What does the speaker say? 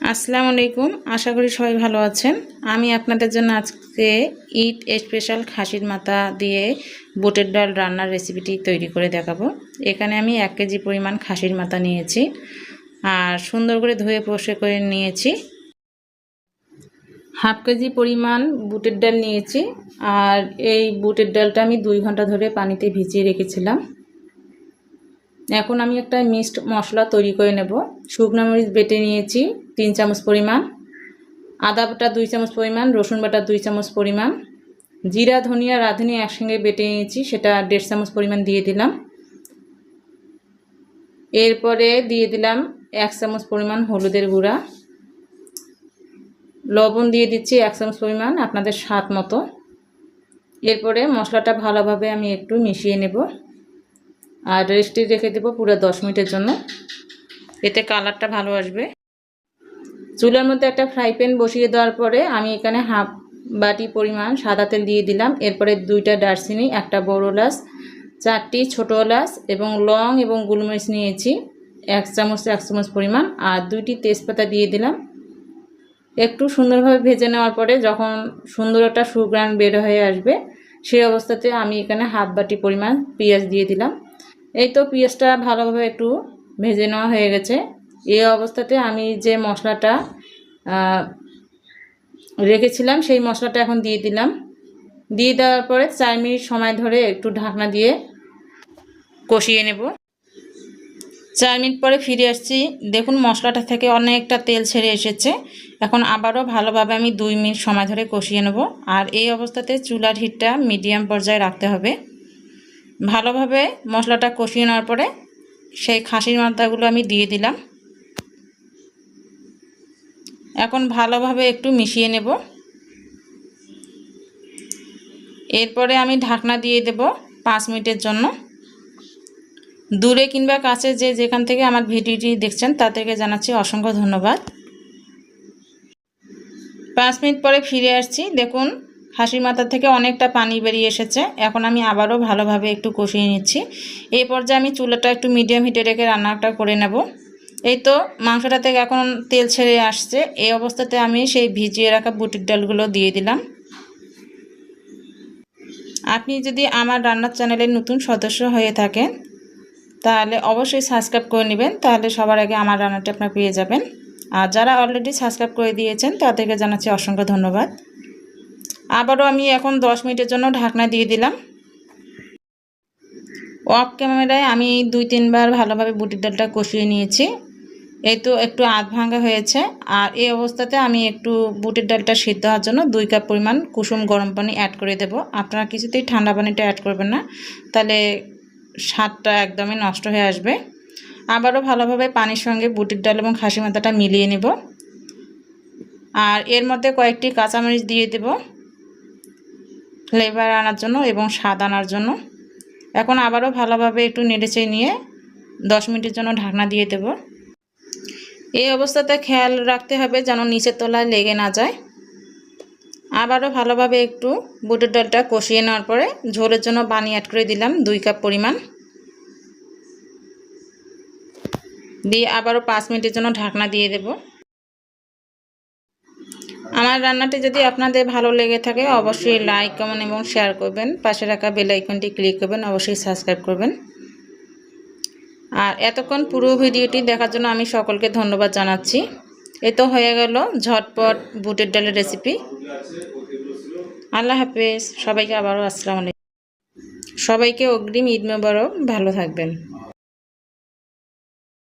আসসালামু আলাইকুম। আশা করি সবাই ভালো আছেন। আমি আপনাদের জন্য আজকে ইট স্পেশাল খাসির মাথা দিয়ে বুটের ডাল রান্নার রেসিপিটি তৈরি করে দেখাবো। এখানে আমি এক কেজি পরিমাণ খাসির মাথা নিয়েছি আর সুন্দর করে ধুয়ে পোষে করে নিয়েছি। হাফ কেজি পরিমাণ বুটের ডাল নিয়েছি আর এই বুটের ডালটা আমি দুই ঘণ্টা ধরে পানিতে ভিজিয়ে রেখেছিলাম। এখন আমি একটা মিক্সড মশলা তৈরি করে নেব। শুকনো মরিচ বেটে নিয়েছি। তিন চামচ পরিমাণ, আদা বাটা দুই চামচ পরিমাণ, রসুন বাটা দুই চামচ পরিমাণ, জিরা, ধনিয়া, রাঁধুনি একসঙ্গে বেটে নিয়েছি, সেটা দেড় চামচ পরিমাণ দিয়ে দিলাম। এরপরে দিয়ে দিলাম এক চামচ পরিমাণ হলুদের গুঁড়া। লবণ দিয়ে দিচ্ছি এক চামচ পরিমাণ আপনাদের স্বাদ মতো। এরপরে মশলাটা ভালোভাবে আমি একটু মিশিয়ে নেব। আর রেস্টে রেখে দেবো পুরো দশ মিনিটের জন্য। এতে কালারটা ভালো আসবে। চুলার মধ্যে একটা ফ্রাই প্যান বসিয়ে দেওয়ার পরে আমি এখানে হাফ বাটি পরিমাণ সাদা তেল দিয়ে দিলাম। এরপরে দুইটা দারচিনি, একটা বড় এলাচ, চারটি ছোটো এলাচ এবং লং এবং গুলমরিচ নিয়েছি, এক চামচ এক চামচ পরিমাণ। আর দুইটি তেজপাতা দিয়ে দিলাম। একটু সুন্দরভাবে ভেজে নেওয়ার পরে যখন সুন্দর একটা সুগ্রান বের হয়ে আসবে, সেই অবস্থাতে আমি এখানে হাফ বাটি পরিমাণ পেঁয়াজ দিয়ে দিলাম। এই তো পেঁয়াজটা ভালোভাবে একটু ভেজে নেওয়া হয়ে গেছে। এই অবস্থাতে আমি যে মশলাটা রেখেছিলাম, সেই মশলাটা এখন দিয়ে দিলাম। দিয়ে দেওয়ার পরে চার মিনিট সময় ধরে একটু ঢাকনা দিয়ে কষিয়ে নেব। চার মিনিট পরে ফিরে আসছি। দেখুন, মশলাটা থেকে অনেকটা তেল ছেড়ে এসেছে। এখন আবারও ভালোভাবে আমি দুই মিনিট সময় ধরে কষিয়ে নেব। আর এই অবস্থাতে চুলার হিটটা মিডিয়াম পর্যায়ে রাখতে হবে। ভালোভাবে মশলাটা কষিয়ে নেওয়ার পরে সেই খাসির মাথাগুলো আমি দিয়ে দিলাম। এখন ভালোভাবে একটু মিশিয়ে নেব। এরপরে আমি ঢাকনা দিয়ে দেব পাঁচ মিনিটের জন্য। দূরে কিংবা কাছে যে যেখান থেকে আমার ভিডিওটি দেখছেন, তা থেকে জানাচ্ছি অসংখ্য ধন্যবাদ। পাঁচ মিনিট পরে ফিরে আসছি। দেখুন হাসির মাথা থেকে অনেকটা পানি বেরিয়ে এসেছে। এখন আমি আবারও ভালোভাবে একটু কষিয়ে নিচ্ছি। এই পর্যায়ে আমি চুলাটা একটু মিডিয়াম হিটে রেখে রান্নাটা করে নেব। এই তো মাংসটা থেকে এখন তেল ছেড়ে আসছে। এই অবস্থাতে আমি সেই ভিজিয়ে রাখা বুটির ডালগুলো দিয়ে দিলাম। আপনি যদি আমার রান্নার চ্যানেলের নতুন সদস্য হয়ে থাকেন, তাহলে অবশ্যই সাবস্ক্রাইব করে নেবেন। তাহলে সবার আগে আমার রান্নাটা আপনার পেয়ে যাবেন। আর যারা অলরেডি সাবস্ক্রাইব করে দিয়েছেন, তাদেরকে জানাচ্ছি অসংখ্য ধন্যবাদ। আবারও আমি এখন দশ মিনিটের জন্য ঢাকনা দিয়ে দিলাম। অফ ক্যামেরায় আমি দুই তিনবার ভালোভাবে বুটির ডালটা কষিয়ে নিয়েছি। এই তো একটু আধ ভাঙ্গা হয়েছে। আর এই অবস্থাতে আমি একটু বুটের ডালটা সিদ্ধ হওয়ার জন্য দুই কাপ পরিমাণ কুসুম গরম পানি অ্যাড করে দেব। আপনারা কিছুতেই ঠান্ডা পানিটা অ্যাড করবেন না। তাহলে স্বাদটা একদমই নষ্ট হয়ে আসবে। আবারও ভালোভাবে পানির সঙ্গে বুটির ডাল এবং খাসি মাথাটা মিলিয়ে নেব। আর এর মধ্যে কয়েকটি কাঁচামরিচ দিয়ে দেব। ফ্লেভার আনার জন্য এবং স্বাদ আনার জন্য। এখন আবারও ভালোভাবে একটু নেড়েচে নিয়ে দশ মিনিটের জন্য ঢাকনা দিয়ে দেব। এই অবস্থাতে খেয়াল রাখতে হবে যেন নিচের তলায় লেগে না যায়। আবারও ভালোভাবে একটু বুটের ডালটা কষিয়ে নেওয়ার পরে ঝোলের জন্য পানি অ্যাড করে দিলাম দুই কাপ পরিমাণ। দিয়ে আবারও পাঁচ মিনিটের জন্য ঢাকনা দিয়ে দেব। আমার রান্নাটি যদি আপনাদের ভালো লেগে থাকে, অবশ্যই লাইক কমেন্ট এবং শেয়ার করবেন। পাশে রাখা বেল আইকনটি ক্লিক করবেন, অবশ্যই সাবস্ক্রাইব করবেন। আর এতক্ষণ পুরো ভিডিওটি দেখার জন্য আমি সকলকে ধন্যবাদ জানাচ্ছি। এ তো হয়ে গেল ঝটপট বুটের ডালের রেসিপি আল্লাহ হাফেজ। সবাইকে আবারও আসসালামু আলাইকুম। সবাইকে অগ্রিম ঈদ মোবারক। ভালো থাকবেন।